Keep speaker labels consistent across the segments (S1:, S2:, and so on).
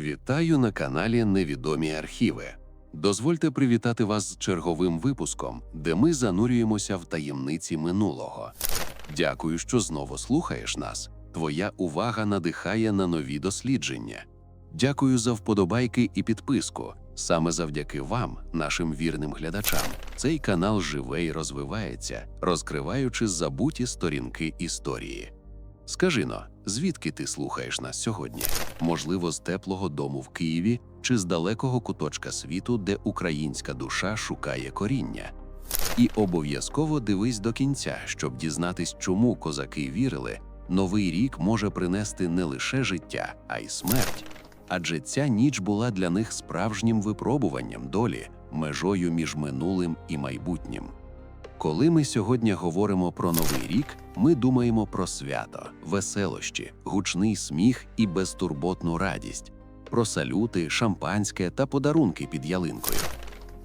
S1: Вітаю на каналі Невідомі архіви. Дозвольте привітати вас з черговим випуском, де ми занурюємося в таємниці минулого. Дякую, що знову слухаєш нас. Твоя увага надихає на нові дослідження. Дякую за вподобайки і підписку. Саме завдяки вам, нашим вірним глядачам, цей канал живе і розвивається, розкриваючи забуті сторінки історії. Скажи но, звідки ти слухаєш нас сьогодні? Можливо, з теплого дому в Києві чи з далекого куточка світу, де українська душа шукає коріння. І обов'язково дивись до кінця, щоб дізнатись, чому козаки вірили, новий рік може принести не лише життя, а й смерть. Адже ця ніч була для них справжнім випробуванням долі, межою між минулим і майбутнім. Коли ми сьогодні говоримо про новий рік, ми думаємо про свято, веселощі, гучний сміх і безтурботну радість, про салюти, шампанське та подарунки під ялинкою.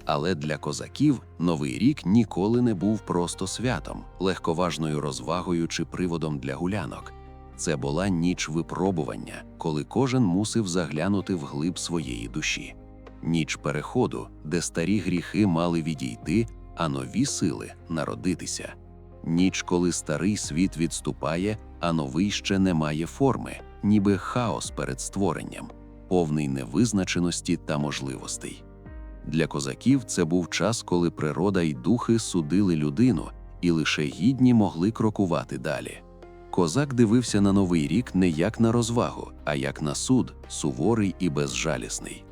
S1: Але для козаків новий рік ніколи не був просто святом, легковажною розвагою чи приводом для гулянок. Це була ніч випробування, коли кожен мусив заглянути в глиб своєї душі, ніч переходу, де старі гріхи мали відійти, а нові сили народитися. Ніч, коли старий світ відступає, а новий ще не має форми, ніби хаос перед створенням, повний невизначеності та можливостей. Для козаків це був час, коли природа й духи судили людину, і лише гідні могли крокувати далі. Козак дивився на новий рік не як на розвагу, а як на суд, суворий і безжалісний.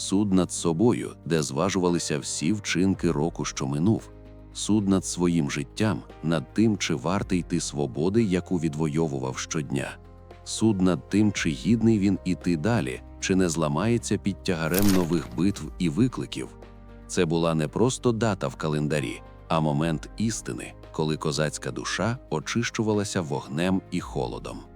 S1: Суд над собою, де зважувалися всі вчинки року, що минув, суд над своїм життям, над тим, чи вартий ти свободи, яку відвоював щодня, суд над тим, чи гідний він іти далі, чи не зламається під тягарем нових битв і викликів. Це була не просто дата в календарі, а момент істини, коли козацька душа очищувалася вогнем і холодом.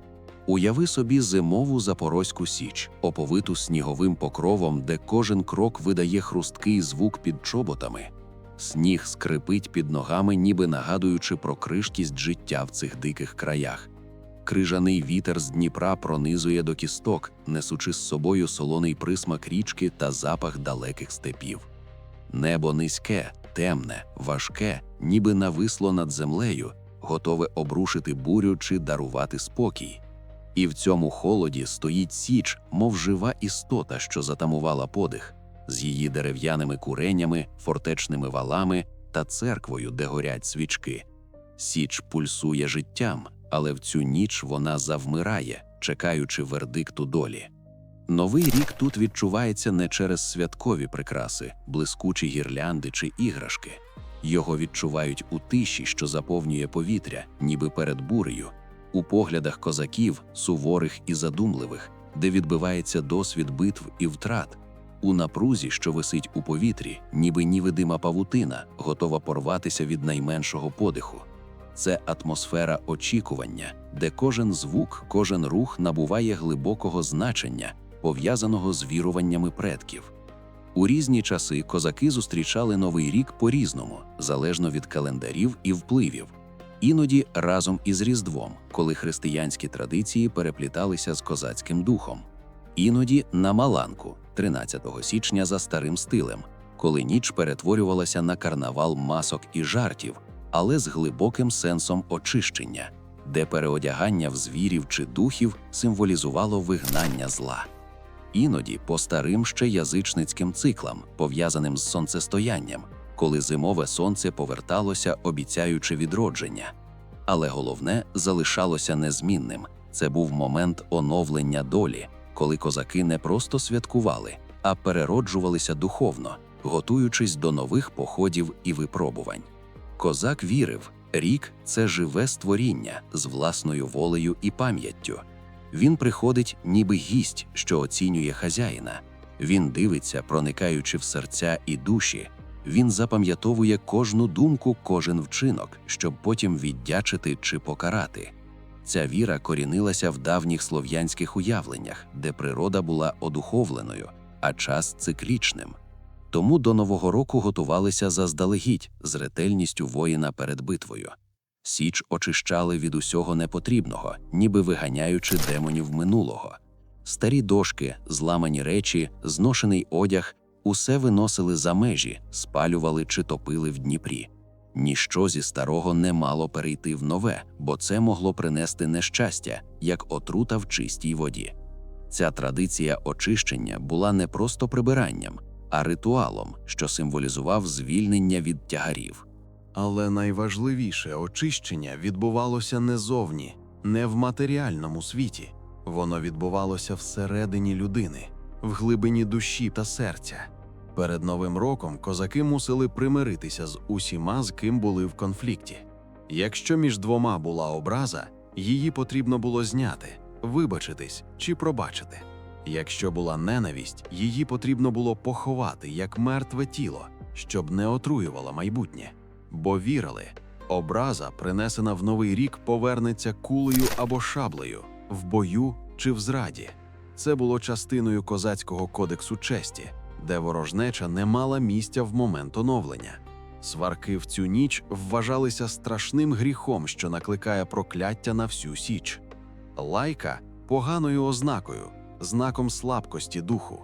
S1: Уяви собі зимову Запорозьку Січ, оповиту сніговим покровом, де кожен крок видає хрусткий звук під чоботами. Сніг скрипить під ногами, ніби нагадуючи про кришкість життя в цих диких краях. Крижаний вітер з Дніпра пронизує до кісток, несучи з собою солоний присмак річки та запах далеких степів. Небо низьке, темне, важке, ніби нависло над землею, готове обрушити бурю чи дарувати спокій. І в цьому холоді стоїть січ, мов жива істота, що затамувала подих, з її дерев'яними куренями, фортечними валами та церквою, де горять свічки. Січ пульсує життям, але в цю ніч вона завмирає, чекаючи вердикту долі. Новий рік тут відчувається не через святкові прикраси, блискучі гірлянди чи іграшки. Його відчувають у тиші, що заповнює повітря, ніби перед бурею, у поглядах козаків, суворих і задумливих, де відбивається досвід битв і втрат, у напрузі, що висить у повітрі, ніби нівидима павутина, готова порватися від найменшого подиху. Це атмосфера очікування, де кожен звук, кожен рух набуває глибокого значення, пов'язаного з віруваннями предків. У різні часи козаки зустрічали новий рік по-різному, залежно від календарів і впливів, іноді разом із Різдвом, коли християнські традиції перепліталися з козацьким духом, іноді на Маланку 13 січня за старим стилем, коли ніч перетворювалася на карнавал масок і жартів, але з глибоким сенсом очищення, де переодягання в звірів чи духів символізувало вигнання зла. Іноді по старим ще язичницьким циклам, пов'язаним з сонцестоянням, коли зимове сонце поверталося, обіцяючи відродження. Але головне залишалося незмінним це був момент оновлення долі, коли козаки не просто святкували, а перероджувалися духовно, готуючись до нових походів і випробувань. Козак вірив, рік це живе створіння з власною волею і пам'яттю. Він приходить, ніби гість, що оцінює хазяїна. Він дивиться, проникаючи в серця і душі. Він запам'ятовує кожну думку, кожен вчинок, щоб потім віддячити чи покарати. Ця віра корінилася в давніх слов'янських уявленнях, де природа була одуховленою, а час циклічним. Тому до Нового року готувалися заздалегідь з ретельністю воїна перед битвою. Січ очищали від усього непотрібного, ніби виганяючи демонів минулого. Старі дошки, зламані речі, зношений одяг усе виносили за межі, спалювали чи топили в Дніпрі. Ніщо зі старого не мало перейти в нове, бо це могло принести нещастя, як отрута в чистій воді. Ця традиція очищення була не просто прибиранням, а ритуалом, що символізував звільнення від тягарів.
S2: Але найважливіше очищення відбувалося не зовні, не в матеріальному світі. Воно відбувалося всередині людини, в глибині душі та серця. Перед Новим роком козаки мусили примиритися з усіма, з ким були в конфлікті. Якщо між двома була образа, її потрібно було зняти, вибачитись чи пробачити. Якщо була ненависть, її потрібно було поховати як мертве тіло, щоб не отруювало майбутнє. Бо вірили, образа, принесена в новий рік, повернеться кулею або шаблею, в бою чи в зраді. Це було частиною козацького кодексу честі, де ворожнеча не мала місця в момент оновлення. Сварки в цю ніч вважалися страшним гріхом, що накликає прокляття на всю січ. Лайка поганою ознакою, знаком слабкості духу,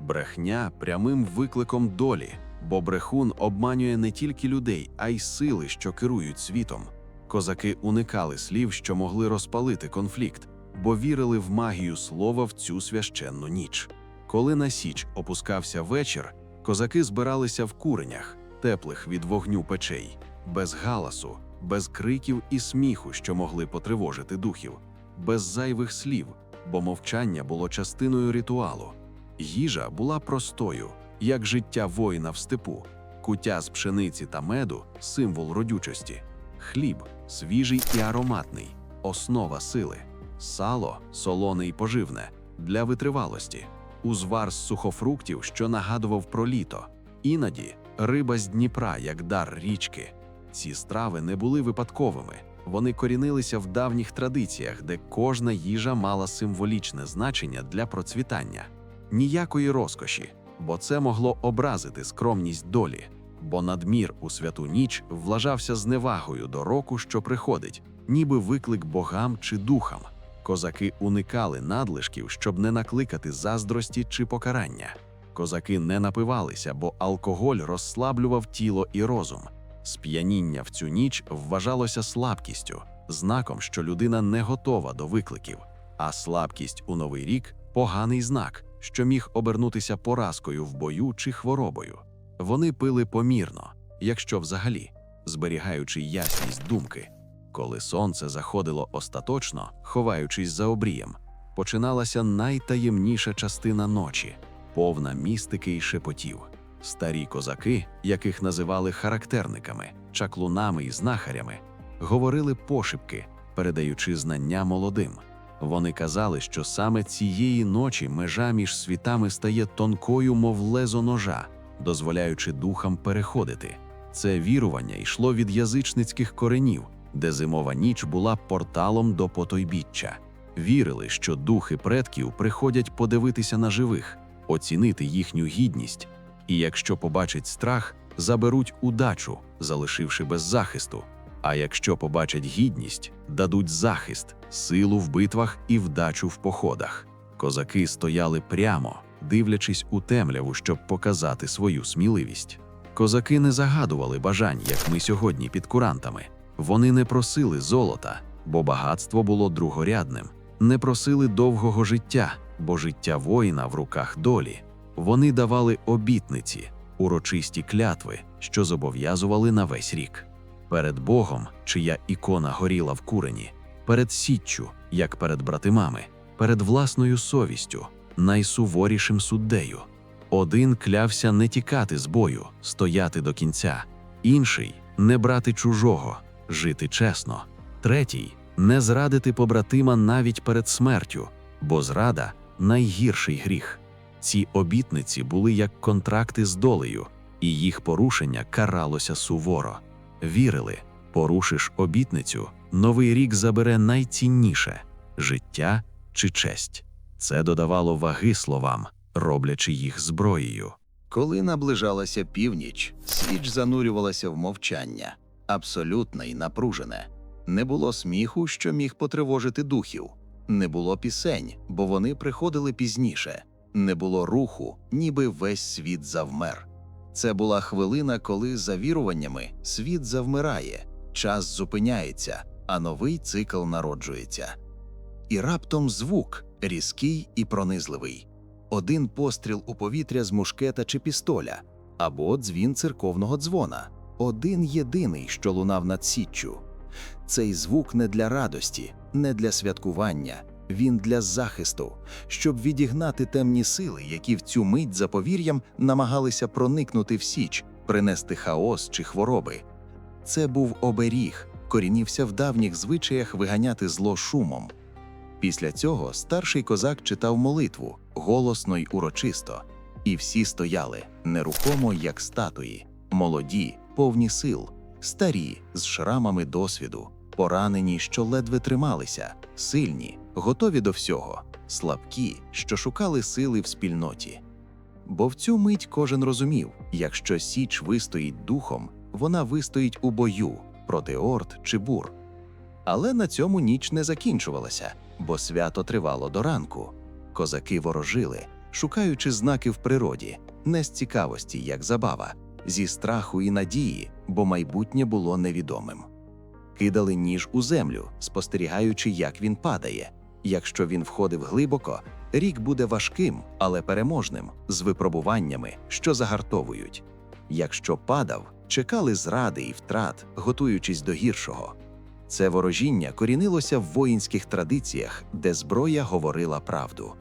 S2: брехня прямим викликом долі, бо брехун обманює не тільки людей, а й сили, що керують світом. Козаки уникали слів, що могли розпалити конфлікт, бо вірили в магію слова в цю священну ніч. Коли на січ опускався вечір, козаки збиралися в куренях, теплих від вогню печей, без галасу, без криків і сміху, що могли потривожити духів, без зайвих слів, бо мовчання було частиною ритуалу. Їжа була простою, як життя воїна в степу, куття з пшениці та меду символ родючості, хліб свіжий і ароматний, основа сили, сало солоне і поживне для витривалості, узвар з сухофруктів, що нагадував про літо, іноді риба з Дніпра, як дар річки. Ці страви не були випадковими. Вони корінилися в давніх традиціях, де кожна їжа мала символічне значення для процвітання. Ніякої розкоші, бо це могло образити скромність долі, бо надмір у святу ніч влажався зневагою до року, що приходить, ніби виклик богам чи духам. Козаки уникали надлишків, щоб не накликати заздрості чи покарання. Козаки не напивалися, бо алкоголь розслаблював тіло і розум. Сп'яніння в цю ніч вважалося слабкістю, знаком, що людина не готова до викликів, а слабкість у новий рік поганий знак, що міг обернутися поразкою в бою чи хворобою. Вони пили помірно, якщо взагалі, зберігаючи ясність думки. Коли сонце заходило остаточно, ховаючись за обрієм, починалася найтаємніша частина ночі, повна містики й шепотів. Старі козаки, яких називали характерниками, чаклунами і знахарями, говорили пошепки, передаючи знання молодим. Вони казали, що саме цієї ночі межа між світами стає тонкою, мов лезо ножа, дозволяючи духам переходити. Це вірування йшло від язичницьких коренів, де зимова ніч була порталом до потойбіччя. Вірили, що духи предків приходять подивитися на живих, оцінити їхню гідність, і якщо побачать страх, заберуть удачу, залишивши без захисту. А якщо побачать гідність, дадуть захист, силу в битвах і вдачу в походах. Козаки стояли прямо, дивлячись у темряву, щоб показати свою сміливість. Козаки не загадували бажань, як ми сьогодні під курантами. Вони не просили золота, бо багатство було другорядним, не просили довгого життя, бо життя воїна в руках долі. Вони давали обітниці, урочисті клятви, що зобов'язували на весь рік. Перед Богом, чия ікона горіла в курені, перед січчю, як перед братимами, перед власною совістю, найсуворішим суддею. Один клявся не тікати з бою, стояти до кінця, інший не брати чужого, жити чесно, третій не зрадити побратима навіть перед смертю, бо зрада найгірший гріх. Ці обітниці були як контракти з долею, і їх порушення каралося суворо. Вірили, порушиш обітницю, новий рік забере найцінніше життя чи честь. Це додавало ваги словам, роблячи їх зброєю.
S3: Коли наближалася північ, січ занурювалася в мовчання, абсолютне і напружене. Не було сміху, що міг потривожити духів.
S2: Не було пісень, бо вони приходили пізніше. Не було руху, ніби весь світ завмер. Це була хвилина, коли за віруваннями світ завмирає, час зупиняється, а новий цикл народжується. І раптом звук різкий і пронизливий. Один постріл у повітря з мушкета чи пістоля, або дзвін церковного дзвона, один єдиний, що лунав над січчю. Цей звук не для радості, не для святкування, він для захисту, щоб відігнати темні сили, які в цю мить за повір'ям намагалися проникнути в січ, принести хаос чи хвороби. Це був оберіг, корінівся в давніх звичаях виганяти зло шумом. Після цього старший козак читав молитву голосно й урочисто, і всі стояли нерухомо, як статуї, молоді, повні сил, старі з шрамами досвіду, поранені, що ледве трималися, сильні, готові до всього, слабкі, що шукали сили в спільноті. Бо в цю мить кожен розумів, якщо Січ вистоїть духом, вона вистоїть у бою проти орд чи бур. Але на цьому ніч не закінчувалася, бо свято тривало до ранку. Козаки ворожили, шукаючи знаки в природі, не з цікавості, як забава, зі страху і надії, бо майбутнє було невідомим. Кидали ніж у землю, спостерігаючи, як він падає. Якщо він входив глибоко, рік буде важким, але переможним, з випробуваннями, що загартовують. Якщо падав, чекали зради і втрат, готуючись до гіршого. Це ворожіння корінилося в воїнських традиціях, де зброя говорила правду.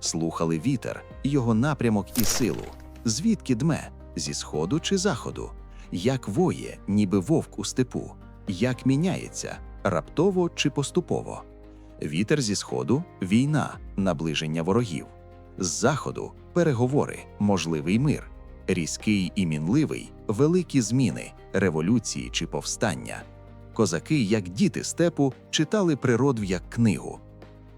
S2: Слухали вітер, його напрямок і силу, звідки дме, зі сходу чи заходу, як воє, ніби вовк у степу, як міняється, раптово чи поступово. Вітер зі сходу війна, наближення ворогів, з заходу переговори, можливий мир, різкий і мінливий, великі зміни, революції чи повстання. Козаки, як діти степу, читали природу як книгу.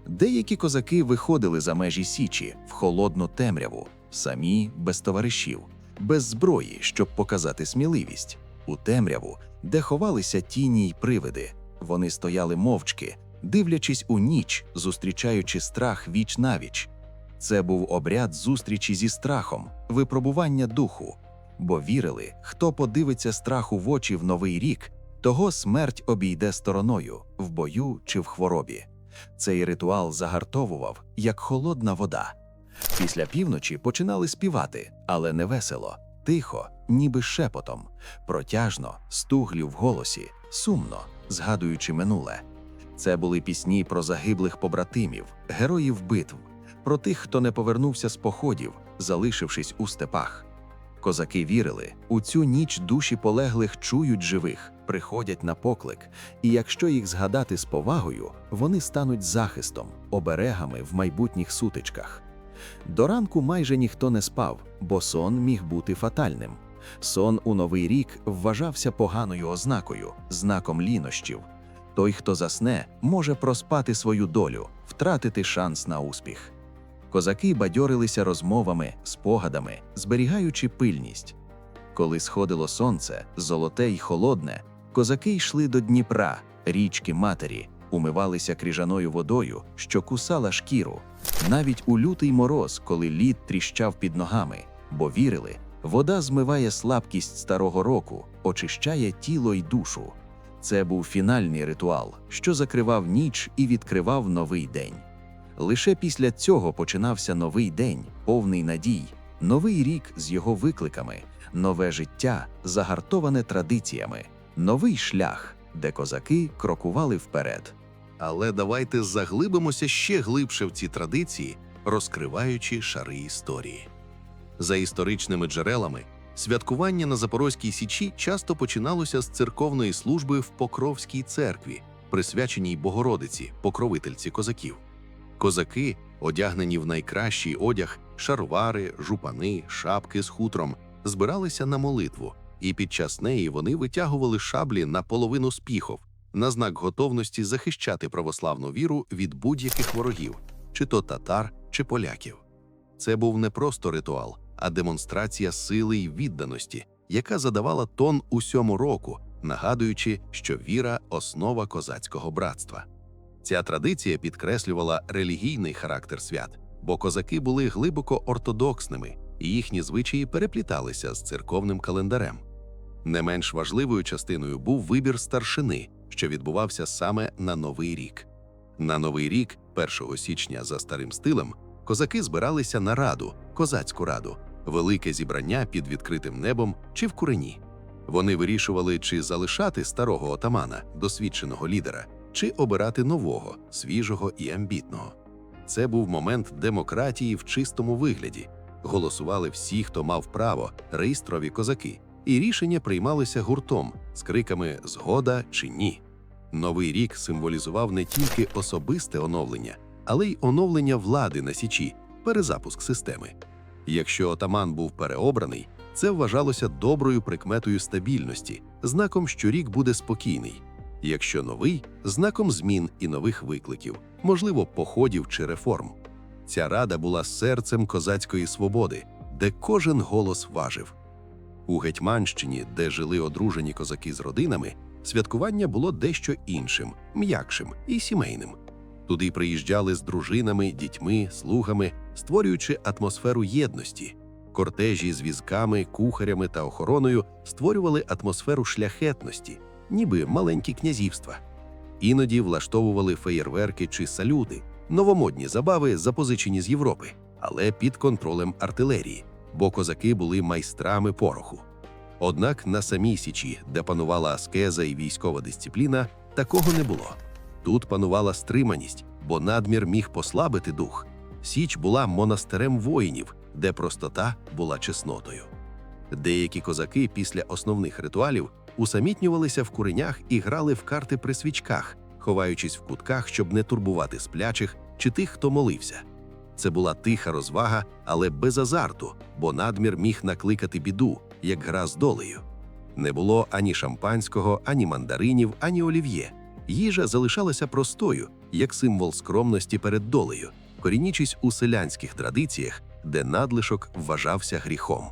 S2: Деякі козаки виходили за межі січі в холодну темряву, самі без товаришів, без зброї, щоб показати сміливість, у темряву, де ховалися тіні й привиди. Вони стояли мовчки, дивлячись у ніч, зустрічаючи страх віч навіч. Це був обряд зустрічі зі страхом, випробування духу, бо вірили, хто подивиться страху в очі в новий рік, того смерть обійде стороною в бою чи в хворобі. Цей ритуал загартовував, як холодна вода. Після півночі починали співати, але не весело, тихо, ніби шепотом, протяжно, стуглі в голосі, сумно, згадуючи минуле. Це були пісні про загиблих побратимів, героїв битв, про тих, хто не повернувся з походів, залишившись у степах. Козаки вірили, у цю ніч душі полеглих чують живих, приходять на поклик, і якщо їх згадати з повагою, вони стануть захистом, оберегами в майбутніх сутичках. До ранку майже ніхто не спав, бо сон міг бути фатальним. Сон у новий рік вважався поганою ознакою, знаком лінощів. Той, хто засне, може проспати свою долю, втратити шанс на успіх. Козаки бадьорилися розмовами, спогадами, зберігаючи пильність. Коли сходило сонце, золоте й холодне, козаки йшли до Дніпра, річки матері, умивалися крижаною водою, що кусала шкіру, навіть у лютий мороз, коли лід тріщав під ногами, бо вірили, вода змиває слабкість старого року, очищає тіло й душу. Це був фінальний ритуал, що закривав ніч і відкривав новий день. Лише після цього починався новий день, повний надій, новий рік з його викликами, нове життя, загартоване традиціями, новий шлях, де козаки крокували вперед.
S1: Але давайте заглибимося ще глибше в ці традиції, розкриваючи шари історії. За історичними джерелами, святкування на Запорозькій Січі часто починалося з церковної служби в Покровській церкві, присвяченій Богородиці, покровительці козаків. Козаки, одягнені в найкращий одяг, шарвари, жупани, шапки з хутром, збиралися на молитву, і під час неї вони витягували шаблі на половину спіхов, на знак готовності захищати православну віру від будь-яких ворогів, чи то татар, чи поляків. Це був не просто ритуал, а демонстрація сили й відданості, яка задавала тон усьому року, нагадуючи, що віра основа козацького братства. Ця традиція підкреслювала релігійний характер свят, бо козаки були глибоко ортодоксними, і їхні звичаї перепліталися з церковним календарем. Не менш важливою частиною був вибір старшини, що відбувався саме на Новий рік. На Новий рік, 1 січня за старим стилем, козаки збиралися на раду, козацьку раду, велике зібрання під відкритим небом чи в курені. Вони вирішували, чи залишати старого отамана, досвідченого лідера, чи обирати нового, свіжого і амбітного. Це був момент демократії в чистому вигляді. Голосували всі, хто мав право, реєстрові козаки, і рішення приймалися гуртом з криками Згода чи ні. Новий рік символізував не тільки особисте оновлення, але й оновлення влади на січі, перезапуск системи. Якщо отаман був переобраний, це вважалося доброю прикметою стабільності, знаком, що рік буде спокійний. Якщо новий знаком змін і нових викликів, можливо, походів чи реформ. Ця рада була серцем козацької свободи, де кожен голос важив. У Гетьманщині, де жили одружені козаки з родинами, святкування було дещо іншим, м'якшим і сімейним. Туди приїжджали з дружинами, дітьми, слугами, створюючи атмосферу єдності. Кортежі з візками, кухарями та охороною створювали атмосферу шляхетності, ніби маленькі князівства. Іноді влаштовували феєрверки чи салюти, новомодні забави, запозичені з Європи, але під контролем артилерії, бо козаки були майстрами пороху. Однак на самій Січі, де панувала аскеза і військова дисципліна, такого не було. Тут панувала стриманість, бо надмір міг послабити дух. Січ була монастирем воїнів, де простота була чеснотою. Деякі козаки після основних ритуалів усамітнювалися в куренях і грали в карти при свічках, ховаючись в кутках, щоб не турбувати сплячих чи тих, хто молився. Це була тиха розвага, але без азарту, бо надмір міг накликати біду, як гра з долею. Не було ані шампанського, ані мандаринів, ані олів'є. Їжа залишалася простою, як символ скромності перед долею, корінічись у селянських традиціях, де надлишок вважався гріхом.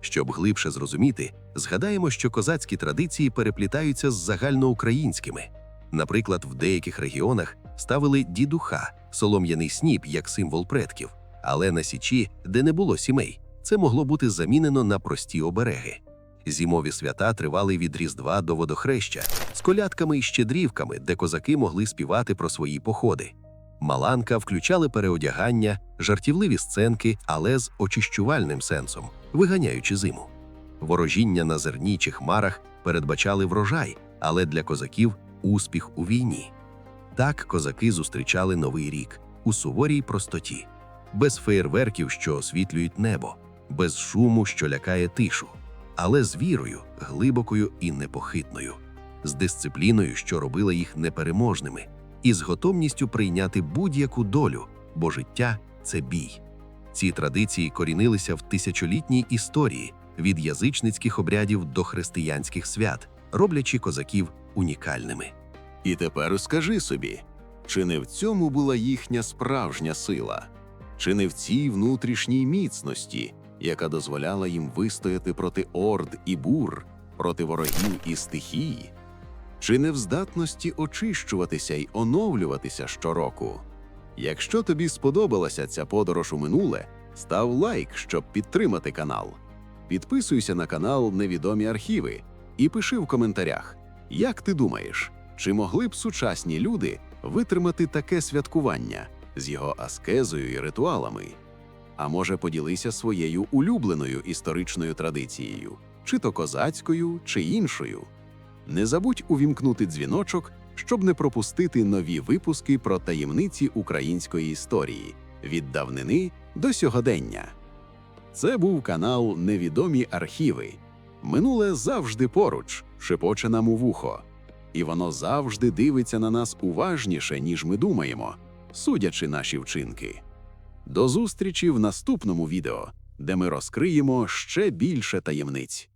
S1: Щоб глибше зрозуміти, згадаємо, що козацькі традиції переплітаються з загальноукраїнськими. Наприклад, в деяких регіонах ставили дідуха, солом'яний сніп як символ предків, але на січі, де не було сімей, це могло бути замінено на прості обереги. Зімові свята тривали від Різдва до водохреща з колядками і щедрівками, де козаки могли співати про свої походи. Маланка включали переодягання, жартівливі сценки, але з очищувальним сенсом, виганяючи зиму. Ворожіння на зерні чи хмарах передбачали врожай, але для козаків успіх у війні. Так козаки зустрічали новий рік у суворій простоті, без феєрверків, що освітлюють небо, без шуму, що лякає тишу, але з вірою, глибокою і непохитною, з дисципліною, що робила їх непереможними, і з готовністю прийняти будь-яку долю, бо життя це бій. Ці традиції корінилися в тисячолітній історії від язичницьких обрядів до християнських свят, роблячи козаків унікальними.
S4: І тепер скажи собі, чи не в цьому була їхня справжня сила, чи не в цій внутрішній міцності, яка дозволяла їм вистояти проти орд і бур, проти ворогів і стихій, чи не в здатності очищуватися й оновлюватися щороку? Якщо тобі сподобалася ця подорож у минуле, став лайк, щоб підтримати канал. Підписуйся на канал Невідомі архіви і пиши в коментарях, як ти думаєш, чи могли б сучасні люди витримати таке святкування з його аскезою і ритуалами? А може, поділися своєю улюбленою історичною традицією, чи то козацькою, чи іншою. Не забудь увімкнути дзвіночок, щоб не пропустити нові випуски про таємниці української історії від давнини до сьогодення. Це був канал Невідомі архіви. Минуле завжди поруч, шепоче нам у вухо. І воно завжди дивиться на нас уважніше, ніж ми думаємо, судячи наші вчинки. До зустрічі в наступному відео, де ми розкриємо ще більше таємниць.